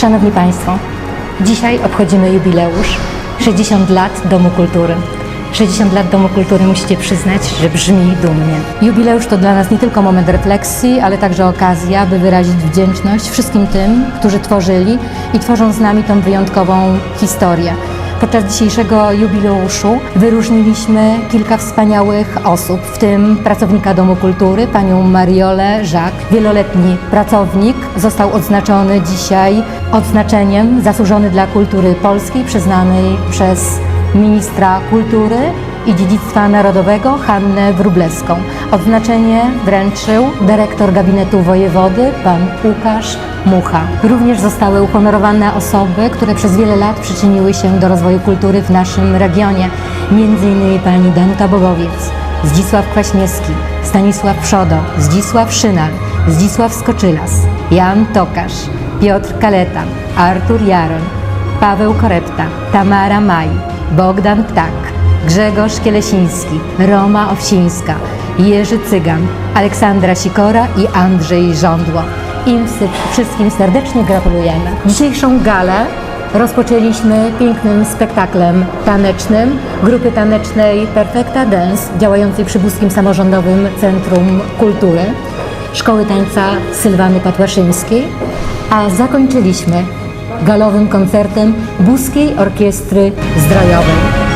Szanowni Państwo, dzisiaj obchodzimy jubileusz 60 lat Domu Kultury. 60 lat Domu Kultury musicie przyznać, że brzmi dumnie. Jubileusz to dla nas nie tylko moment refleksji, ale także okazja, by wyrazić wdzięczność wszystkim tym, którzy tworzyli i tworzą z nami tą wyjątkową historię. Podczas dzisiejszego jubileuszu wyróżniliśmy kilka wspaniałych osób, w tym pracownika Domu Kultury, panią Mariolę Żak. Wieloletni pracownik został odznaczony dzisiaj odznaczeniem zasłużony dla kultury polskiej, przyznanej przez ministra kultury i dziedzictwa narodowego Hannę Wróblewską. Odznaczenie wręczył dyrektor gabinetu wojewody pan Łukasz Mucha. Również zostały uhonorowane osoby, które przez wiele lat przyczyniły się do rozwoju kultury w naszym regionie, m.in. pani Danuta Bogowiec, Zdzisław Kwaśniewski, Stanisław Przodo, Zdzisław Szynal, Zdzisław Skoczylas, Jan Tokarz, Piotr Kaleta, Artur Jaroń, Paweł Korepta, Tamara Maj, Bogdan Ptak, Grzegorz Kielesiński, Roma Owsińska, Jerzy Cygan, Aleksandra Sikora i Andrzej Żądło. Im wszystkim serdecznie gratulujemy. Dzisiejszą galę rozpoczęliśmy pięknym spektaklem tanecznym grupy tanecznej Perfecta Dance działającej przy Buskim Samorządowym Centrum Kultury, Szkoły Tańca Sylwany Patłaszyńskiej, a zakończyliśmy galowym koncertem Buskiej Orkiestry Zdrojowej.